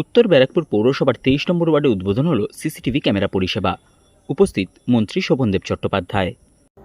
উত্তর ব্যারাকপুর পৌরসভার তেইশ নম্বর ওয়ার্ডে উদ্বোধন হল সিসিটিভি ক্যামেরা পরিষেবা। উপস্থিত মন্ত্রী শোভনদেব চট্টোপাধ্যায়।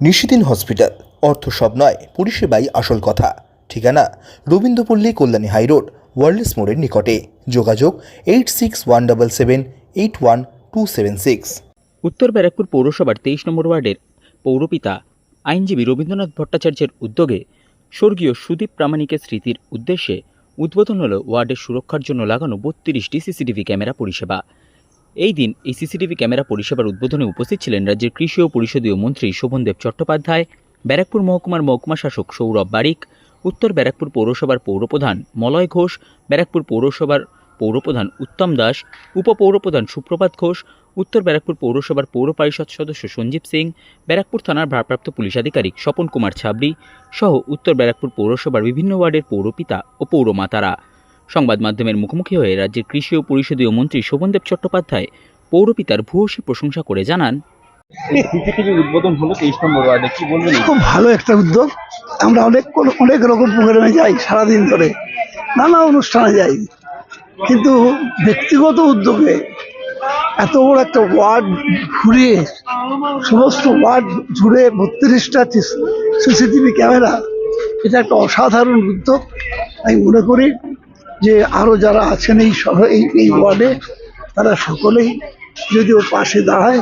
নিশিদিন হসপিটাল অর্থ সব নয় পরিষেবাই আসল কথা। ঠিকানা রবীন্দ্রপল্লী কল্যাণী হাইরোড ওয়ার্ল্ডস মোড়ের নিকটে। যোগাযোগ eight six one double seven eight one two seven six. Uttar Barrackpore পৌরসভার তেইশ নম্বর ওয়ার্ডের পৌরপিতা আইনজীবী রবীন্দ্রনাথ ভট্টাচার্যের উদ্যোগে স্বর্গীয় সুদীপ প্রামাণিকের স্মৃতির উদ্দেশ্যে উদ্বোধন হল ওয়ার্ডের সুরক্ষার জন্য লাগানো বত্রিশটি সিসিটিভি ক্যামেরা পরিষেবা। এই দিন এই সিসিটিভি ক্যামেরা পরিষেবার উদ্বোধনে উপস্থিত ছিলেন রাজ্যের কৃষি ও পরিষদীয় মন্ত্রী শোভনদেব চট্টোপাধ্যায়, ব্যারাকপুর মহকুমার মহকুমা শাসক সৌরভ বারিক, উত্তর ব্যারাকপুর পৌরসভার পৌরপ্রধান মলয় ঘোষ, ব্যারাকপুর পৌরসভার পৌরপ্রধান উত্তম দাস উপপৌরপ্রধান সুপ্রভাত ঘোষ উত্তর ব্যারাকপুর পৌরসভার পৌর পরিষদ সদস্য সঞ্জীব সিং ব্যারাকপুর থানার ভারপ্রাপ্ত পুলিশ আধিকারিক স্বপন কুমার ছাবড়ি সহ উত্তর ব্যারাকপুর পৌরসভার বিভিন্ন ওয়ার্ডের পৌরপিতা ও পৌরমাতারা। সংবাদ মাধ্যমের মুখোমুখি হয়ে রাজ্যের কৃষি ও পরিষদীয় মন্ত্রী শোভনদেব চট্টোপাধ্যায় পৌরপিতার ভূয়সী প্রশংসা করে জানান উদ্বোধন হলো তেইশ নম্বর ওয়ার্ডে কি বলবেন? খুব ভালো একটা উদ্যোগ। আমরা অনেক কোন- অনেক রকম প্রোগ্রামে যাই সারাদিন ধরে। নানা অনুষ্ঠানে যাই। কিন্তু ব্যক্তিগত উদ্যোগে এত বড় একটা ওয়ার্ড ঘুরিয়ে, সমস্ত ওয়ার্ড জুড়ে বত্রিশটা সিসিটিভি ক্যামেরা, এটা একটা অসাধারণ উদ্যোগ। আমি মনে করি যে আরও যারা আছেন এই শহর, এই এই ওয়ার্ডে, তারা সকলেই যদি ওর পাশে দাঁড়ায়,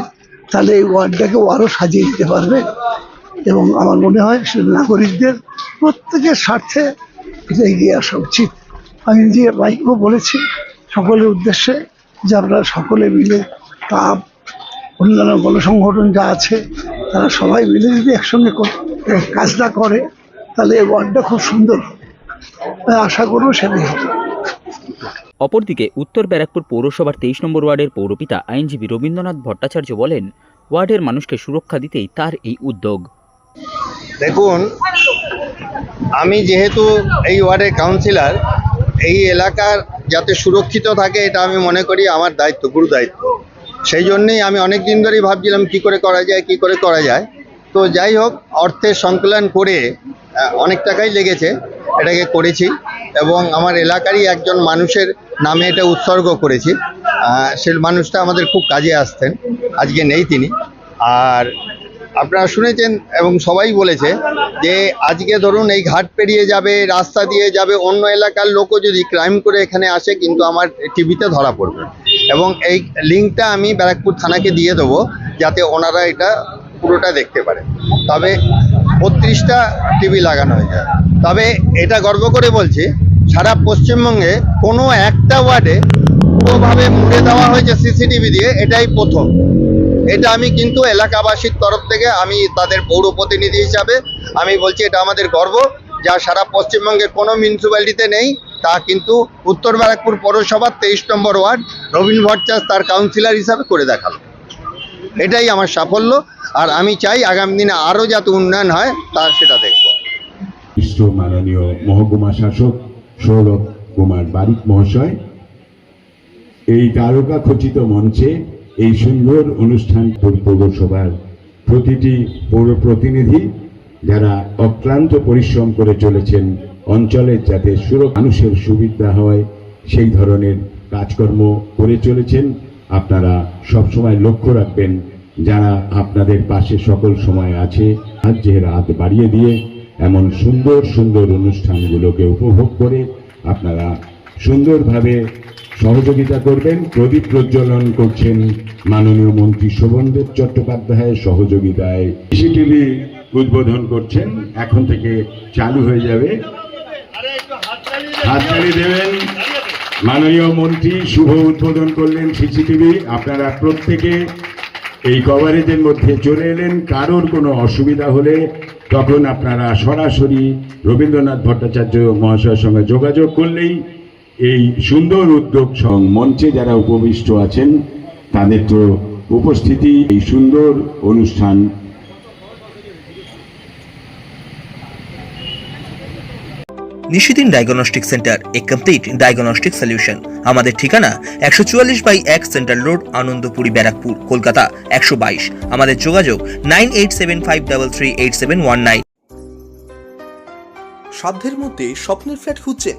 তাহলে এই ওয়ার্ডটাকেও আরও সাজিয়ে দিতে পারবে। এবং আমার মনে হয় সে নাগরিকদের প্রত্যেকের স্বার্থে এটা এগিয়ে আসা উচিত। আমি নিজে বাইকও বলেছি সকলের উদ্দেশ্যে যে আপনারা সকলে মিলে তাপ অন্যান্য গণসংগঠন যা আছে তারা সবাই মিলে যদি একসঙ্গে কর- কাজটা করে তাহলে এই ওয়ার্ডটা খুব সুন্দর আশা করব সেটাই হবে। অপরদিকে উত্তর ব্যারাকপুর পৌরসভার তেইশ নম্বর ওয়ার্ডের পৌরপিতা আইনজীবী রবীন্দ্রনাথ ভট্টাচার্য বলেন ওয়ার্ডের মানুষকে সুরক্ষা দিতেই তার এই উদ্যোগ। দেখুন আমি যেহেতু এই ওয়ার্ডের কাউন্সিলর এই এলাকার যাতে সুরক্ষিত থাকে, এটা আমি মনে করি আমার দায়িত্ব, গুরু দায়িত্ব। সেই জন্যেই আমি অনেক দিন ধরেই ভাবছিলাম কি করে করা যায়, কি করে করা যায়। তো যাই হোক, অর্থের সংকলন করে অনেক টাকাই লেগেছে, এটাকে করেছি। এবং আমার এলাকারই একজন মানুষের নামে এটা উৎসর্গ করেছি। সে মানুষটা আমাদের খুব কাজে আসতেন, আজকে নেই তিনি। আর আপনারা শুনেছেন এবং সবাই বলেছে যে আজকে ধরুন এই ঘাট পেরিয়ে যাবে, রাস্তা দিয়ে যাবে, অন্য এলাকার লোকও যদি ক্রাইম করে এখানে আসে, কিন্তু আমার টিভিতে ধরা পড়বে। এবং এই লিঙ্কটা আমি ব্যারাকপুর থানাকে দিয়ে দেবো, যাতে ওনারা এটা পুরোটা দেখতে পারে। তবে বত্রিশটা টিভি লাগানো হয়ে যায় তবে এটা গর্ব করে বলছি, সারা পশ্চিমবঙ্গে কোনো একটা ওয়ার্ডে পুরোভাবে মুড়ে দেওয়া হয়েছে সিসিটিভি দিয়ে, এটাই প্রথম। এটা আমি কিন্তু এলাকাবাসীর তরফ থেকে আমি তাদের পৌর প্রতিনিধি হিসাবে আমি বলছি এটা আমাদের গর্ব, যা সারা পশ্চিমবঙ্গের কোনো মিউনিসিপ্যালিটিতে নেই, তা কিন্তু উত্তর ব্যারাকপুর পৌরসভার তেইশ নম্বর ওয়ার্ড রবীন ভট্টাচার্য তার কাউন্সিলর হিসাবে করে দেখাল। এটাই আমার সাফল্য, আর আমি চাই আগামী দিনে আরও যাতে উন্নয়ন হয়, তা সেটা দেখব। মাননীয় মহকুমা শাসক সৌরভ কুমার বারিক মহাশয়, এই তারকা খচিত মঞ্চে এই সুন্দর অনুষ্ঠান পৌরসভার প্রতিটি পৌর প্রতিনিধি যারা অক্লান্ত পরিশ্রম করে চলেছেন, অঞ্চলের যাতে সুর মানুষের সুবিধা হয়, সেই ধরনের কাজকর্ম করে চলেছেন। আপনারা সবসময় লক্ষ্য রাখবেন, যারা আপনাদের পাশে সকল সময় আছে রাজ্যের হাত বাড়িয়ে দিয়ে এমন সুন্দর সুন্দর অনুষ্ঠানগুলোকে উপভোগ করে আপনারা সুন্দরভাবে সহযোগিতা করবেন, প্রদীপ প্রজ্বলন করছেন মাননীয় মন্ত্রী শোভনদেব চট্টোপাধ্যায়ের সহযোগিতায়। সিসিটিভি উদ্বোধন করছেন, এখন থেকে চালু হয়ে যাবে। হাততালি দেবেন মাননীয় মন্ত্রী, শুভ উদ্বোধন করলেন সিসিটিভি আপনারা প্রত্যেকে এই কভারেজের মধ্যে চলে এলেন, কারোর কোনো অসুবিধা হলে তখন আপনারা সরাসরি রবীন্দ্রনাথ ভট্টাচার্য মহাশয়ের সঙ্গে যোগাযোগ করলেই এই সুন্দর উদ্যোগ সং মঞ্চে যারা উপবিষ্ট আছেন তাদের তো উপস্থিতি এই সুন্দর অনুষ্ঠান। Nishidin diagnostic centre a complete diagnostic solution আমাদের ঠিকানা একশো চুয়াল্লিশ বাই এক সেন্ট্রাল রোড আনন্দপুরি ব্যারাকপুর কলকাতা একশো বাইশ। আমাদের যোগাযোগ nine eight seven five double three eight seven one nine. সাধ্যের মধ্যে স্বপ্নের ফ্ল্যাট খুঁজছেন